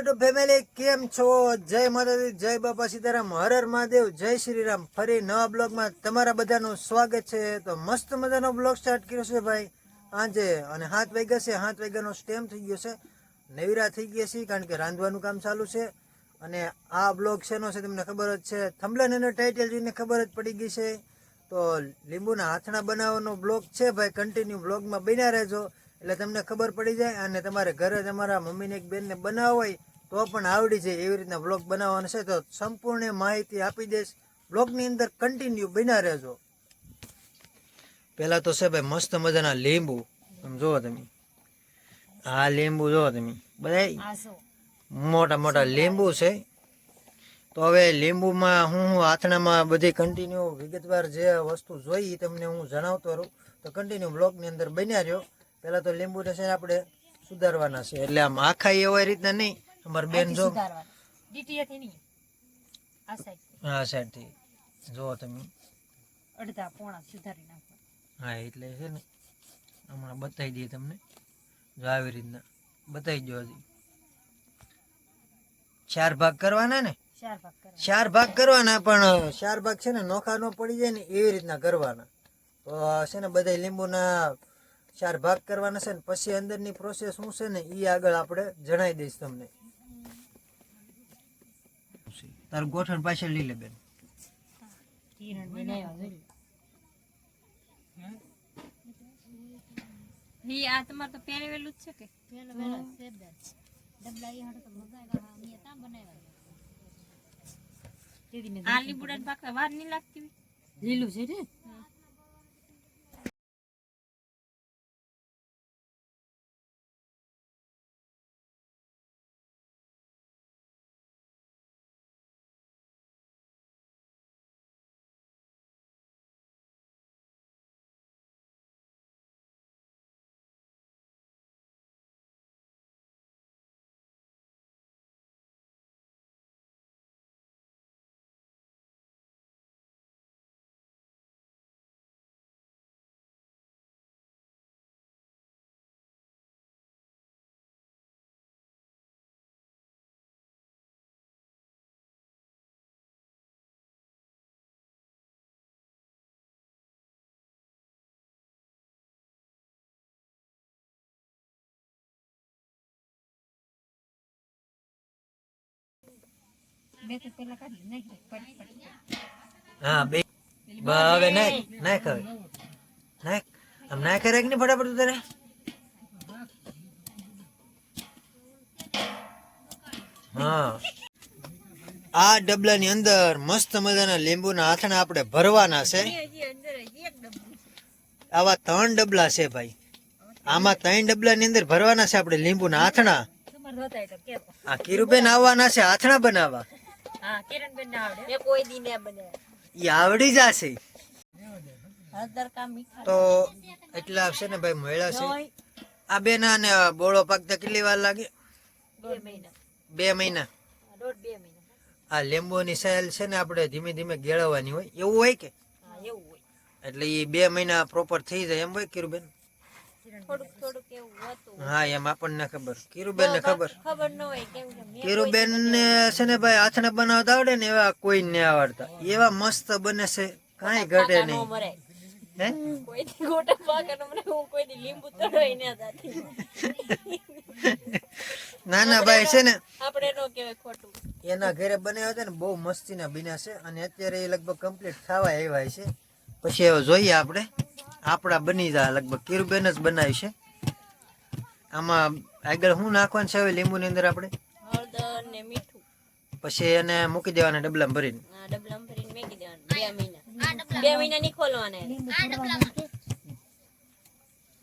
YouTube family કેમ છો? જય માતાજી, જય બાપા સીતારામ, હર હર મહાદેવ, જય શ્રી રામ ફરી નવા બ્લોગમાં તમારા બધાનું સ્વાગત છે. તો મસ્ત મજાનો બ્લોગ સ્ટાર્ટ કર્યો છે ભાઈ. આજે અને હાથ વાગ્યા છે. હાથ વાગ્યાનો સ્ટેમ થઈ ગયો છે. નવીરા થઈ ગયા છે કારણ કે રાંધવાનું કામ ચાલુ છે. અને આ બ્લોગ શેનો છે તમને ખબર જ છે. થંભલન અને ટાઇટલ જોઈને ખબર જ પડી ગઈ છે. તો લીંબુના હાથણા બનાવવાનો બ્લોગ છે ભાઈ. કન્ટિન્યુ બ્લોગમાં બન્યા રહેજો. એટલે તમને ખબર પડી જાય અને તમારે ઘરે તમારા મમ્મીને એક બેનને બનાવવા હોય તો પણ આવડી જાય એવી રીતના બ્લોગ બનાવવાનો છે. તો સંપૂર્ણ માહિતી આપી દઈશ. બ્લોગની અંદર કન્ટિન્યુ બના રહેજો. પહેલાં તો છે ભાઈ મસ્ત મજાના લીંબુ. તમે જુઓ તમે. આ લીંબુ જુઓ તમે. બધા મોટા મોટા લીંબુ છે. તો હવે લીંબુમાં હું હું આથણામાં બધી કન્ટિન્યુ વિગતવાર જે વસ્તુ જોઈ તમને હું જણાવતો રહું. તો કન્ટિન્યુ બ્લોગની અંદર બન્યા રહ્યો. પહેલાં તો લીંબુને છે આપણે સુધારવાના છે. એટલે આમ આખા એવા રીતના નહીં. અમારી બેન જો ડીટીએથી નહીં. આ સાઈડ હા સાઈડથી જુઓ તમે. અડધા પોણા સુધારી નાખો હા એટલે છે ને હમણાં બતાવી દઈએ તમને. જો આવી રીતના. બતાવી દો હજી. ચાર ભાગ કરવાના ને? ચાર ભાગ કરવા ચાર ભાગ કરવાના પણ ચાર ભાગ છે ને નોખા નો પડી જાય ને એવી રીતના કરવાના. તો છે ને બધા લીંબુના ચાર ભાગ કરવાના છે ને પછી અંદરની પ્રોસેસ શું છે ને એ આગળ આપણે જણાવી દઈશ તમને. તારું ગોઠણ પાછળ લઈ લે બેન આ તમારે તો પહેરેલું જ છે કે? આ લીંબુડા પાકતા વાર નહીં લાગતી લીલું છે તો હા બે. હવે નાખ નાખ હવે. નાખ. આમ નાખ કરે કે ફટાફટ તારે. હા. આ ડબલાની અંદર મસ્ત મજાના લીંબુના આથણા આપણે ભરવાના છે. આવા ત્રણ ડબલા છે ભાઈ. આમાં ત્રણ ડબલાની અંદર ભરવાના છે આપણે લીંબુના આથણા આ કિરુબેન આવવાના છે આથણા બનાવવા. હા કિરણબેન ના આવડે. એ કોઈ દી ને બને. એ આવડી જશે. તો એટલા છે ને ભાઈ મળ્યા છે. આ બેન અને બોળો પાકતા કેટલી વાર લાગે? બે મહિના. આ લીંબુની સેલ છે ને આપણે ધીમે ધીમે ગેળવવાની હોય. એવું હોય કે? એવું હોય. એટલે એ બે મહિના પ્રોપર થઈ જાય એમ હોય કિરુબેન? થોડુંક થોડુંક એવું હતું. હા એમ આપણને ખબર. કિરુબેન ને ખબર. ખબર ન હોય કેમ કે કિરુબેન ને છે ને ભાઈ હાથને બનાવતા આવડે ને એવા કોઈ ને આવડતા. એવા મસ્ત બને છે. કાંઈ ઘટે નહીં. કોઈ દી ગોટા પાકે નો હું કોઈ દી લીંબુ તળોય ના જાતી. ના ના ભાઈ છે ને આપણે નો કહેવાય ખોટું. એના ઘરે બન્યા હતા ને બહુ મસ્તીના બન્યા છે. અને અત્યારે એ લગભગ કમ્પ્લીટ થવા આવ્યા છે. પછી હવે જોઈએ આપણે. આપણા બની જાય લગભગ કિરુબેન જ બનાવી છે. આમાં આગળ શું નાખવાનું છે હવે લીંબુની અંદર આપણે? હળદર ને મીઠું. પછી એને મૂકી દેવાના ડબલામાં ભરીને. ડબલામાં ભરીને મેકી દેવાનું બે મહિના. બે મહિના નહીં ખોલવાના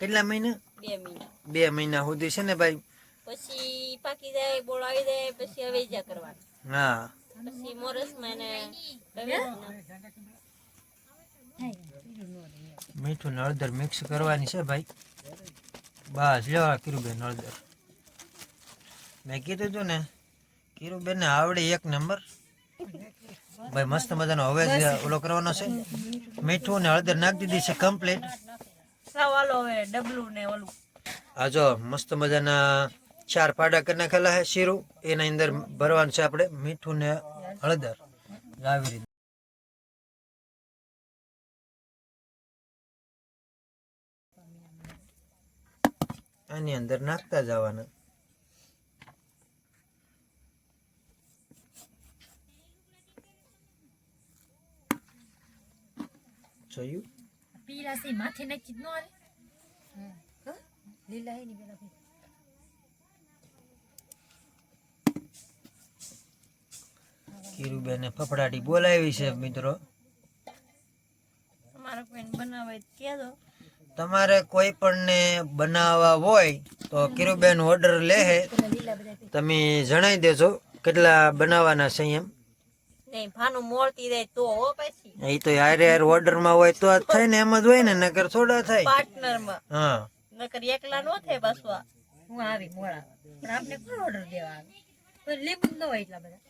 કેટલા મહિના? બે મહિના. બે મહિના સુધી છે ને ભાઈ? પછી પાકી જાય બોળ આવી જાય પછી હવે જા કરવાનું. હા. પછી મોરસમાં એને. મીઠું હળદર મિક્સ કરવાની છે ભાઈ. બસ લેવા કિરુબેન હળદર મેં કીધું હતું ને કિરુબેન ને આવડે એક નંબર ભાઈ મસ્ત મજાનો હવે ઓલો કરવાનો છે. મીઠું ને હળદર નાખી દીધી છે કમ્પ્લીટ આ જો મસ્ત મજાના ચાર પાડા કરી નાખેલા છે શીરું. એના અંદર ભરવાનું છે આપણે મીઠું ને હળદર. આવી રીતે આની અંદર નાખતા જવાના. જોયું? પીલા છે માથે નાખી જ ન આવે લીલા હે ની પેલા ભઈ. કીરુબેને ફફડાટી બોલાવી છે મિત્રો તમારે કોઈને બનાવે તો કહેજો તમારે કોઈ પણને બનાવવા હોય તો કીરુબેન ઓર્ડર લે. તમે જણાવી દેજો કેટલા બનાવવાના છે એમ. મોળતી તો હારે હારે એ ઓર્ડરમાં હોય તો જ થાય ને એમ જ હોય ને નકર થોડા થાય. પાર્ટનરમાં હા. નકર એકલા નો થાય પાછું હું આવી મોડા. પણ આપને કોણ ઓર્ડર દેવા આવે? પણ લીંબુ ન હોય એટલા બધા.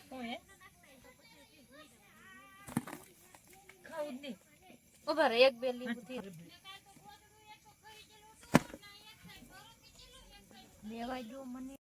શું હે? રહો, એક બે લીંબુ થી લેવાય જો મને.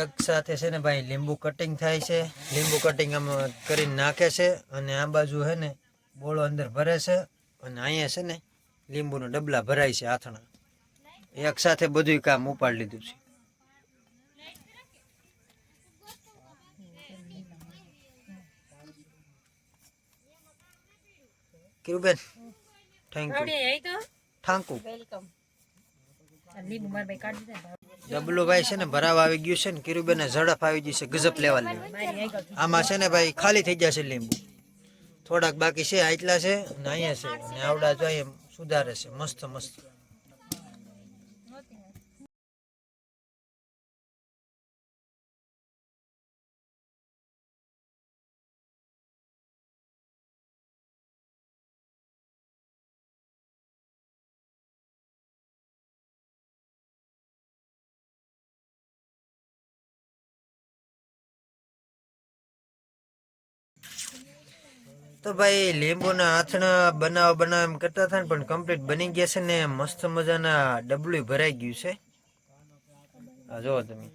એક સાથે છે ને ભાઈ લીંબુ કટિંગ થાય છે. લીંબુ કટિંગ આમ કરીને નાખે છે અને આ બાજુ છે ને બોળો અંદર ભરે છે અને અહીંયા છે ને લીંબુના ડબલા ભરાય છે આથણા એક સાથે બધું કામ ઉપાડી લીધું છે. Kiruben thank you thank you thank you welcome લીંબુ મારે ભાઈ કાઢી ને. ડબલું ભાઈ છે ને ભરાવ આવી ગયું છે ને કિરુબેન ઝડપ આવી ગઈ છે ગજબ લેવા આમાં છે ને ભાઈ ખાલી થઈ જશે લીંબુ. થોડાક બાકી છે આટલા છે ને અહીંયા છે. ને આવડા તો અહીંયા સુધારે છે, મસ્ત મસ્ત. તો ભાઈ લીંબુના આથણા બનાવ બનાવ એમ કરતા હતા ને પણ કમ્પ્લીટ બની ગયા છે ને મસ્ત મજાના ડબલું ભરાઈ ગયું છે. આ જુઓ તમે.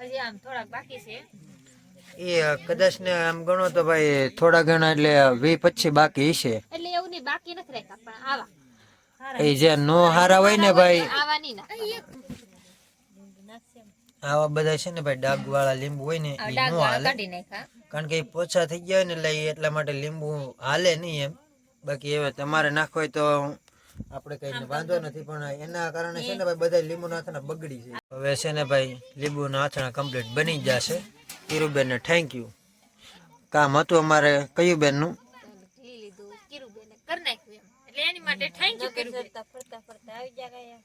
હજી આમ થોડાક બાકી છે. એ કદાચ ને આમ ગણો તો ભાઈ થોડા ઘણા એટલે વી પછી બાકી છે. એટલે એવું નહીં બાકી નથી રહેતા પણ આવા. એ જે નો હારા હોય ને ભાઈ. આવા બધા છે ને ભાઈ ડાગ વાળા લીંબુ હોય ને એ નો હાલે. કાઢી નાખ્યા. કારણ કે એ પોછા થઈ ગયા હોય ને એટલે એટલા માટે લીંબુ હાલે નહીં એમ. બાકી હવે તમારે નાખો હોય તો આપણે કઈ વાંધો નથી પણ એના કારણે છે ને ભાઈ બધા લીંબુ નાથણા બગડી છે હવે છે ને ભાઈ લીંબુ નાથણા કમ્પ્લીટ બની જશે. કિરુબેન ને થેન્ક યુ કામ હતું અમારે કયું બેનનું ઢીલી લીધું કિરુબેને કરી નાખ્યું એમ. એટલે એની માટે થેન્ક યુ નકર જતા ફરતા ફરતા આવી જાય ગયા.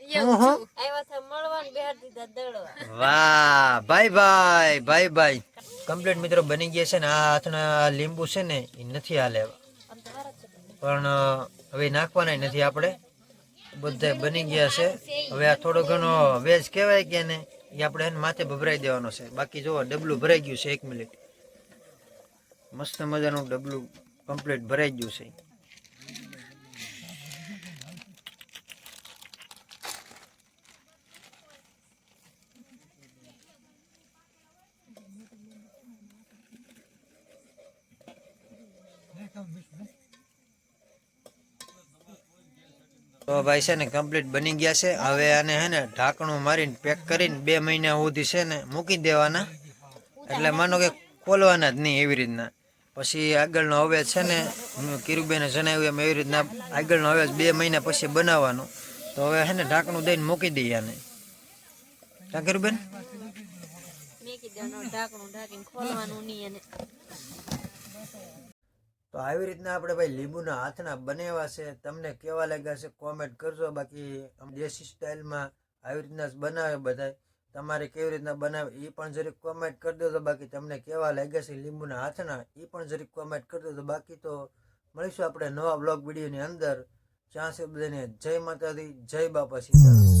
એવું છું. આવ્યા છે મળવાનું બેહાર દીધા દળવા વાહ ભાઈ ભાઈ ભાઈ ભાઈ કમ્પ્લીટ મિત્રો બની ગયા છે ને, આ હાથના લીંબુ છે ને, એ નથી હાલે પણ હવે નાખવાના નથી આપણે. બધા બની ગયા છે. હવે આ થોડો ઘણો વેજ કહેવાય કે ને, એ આપણે એને માથે ભભરાઈ દેવાનો છે. બાકી જો ડબલું ભરાઈ ગયું છે એક મિનિટ. મસ્ત મજાનું ડબલું કમ્પ્લીટ ભરાઈ ગયું છે. તો ભાઈ છે ને કમ્પ્લીટ બની ગયા છે. હવે આને હે ને ઢાંકણું મારીને પેક કરીને બે મહિના સુધી છે ને મૂકી દેવાના. એટલે માનો કે ખોલવાના જ નહીં એવી રીતના. પછી આગળનો અવેજ છે ને કિરુબેને જણાવ્યું એમ એવી રીતના આગળનો અવેજ બે મહિના પછી બનાવવાનો. તો હવે હે ને ઢાંકણું દઈને મૂકી દઈએ આને. ક્યાં કિરુબેન? ઢાંકણું ખોલવાનું નહીં તો આવી રીતના આપણે ભાઈ લીંબુના હાથના બનેવા છે. તમને કેવા લાગ્યા છે? કોમેન્ટ કરજો. બાકી દેશી સ્ટાઇલમાં આવી રીતના બનાવે બધાય. તમારે કેવી રીતના બનાવે એ પણ જરીક કોમેન્ટ કરી દેજો. બાકી તમને કેવા લાગ્યા છે લીંબુના હાથના એ પણ જરીક કોમેન્ટ કરી દેજો. બાકી તો મળીશું આપણે નવા બ્લોગ વિડીયોની અંદર. જ્યાં સુધી બધાને જય માતાજી, જય બાપા સીતારામ.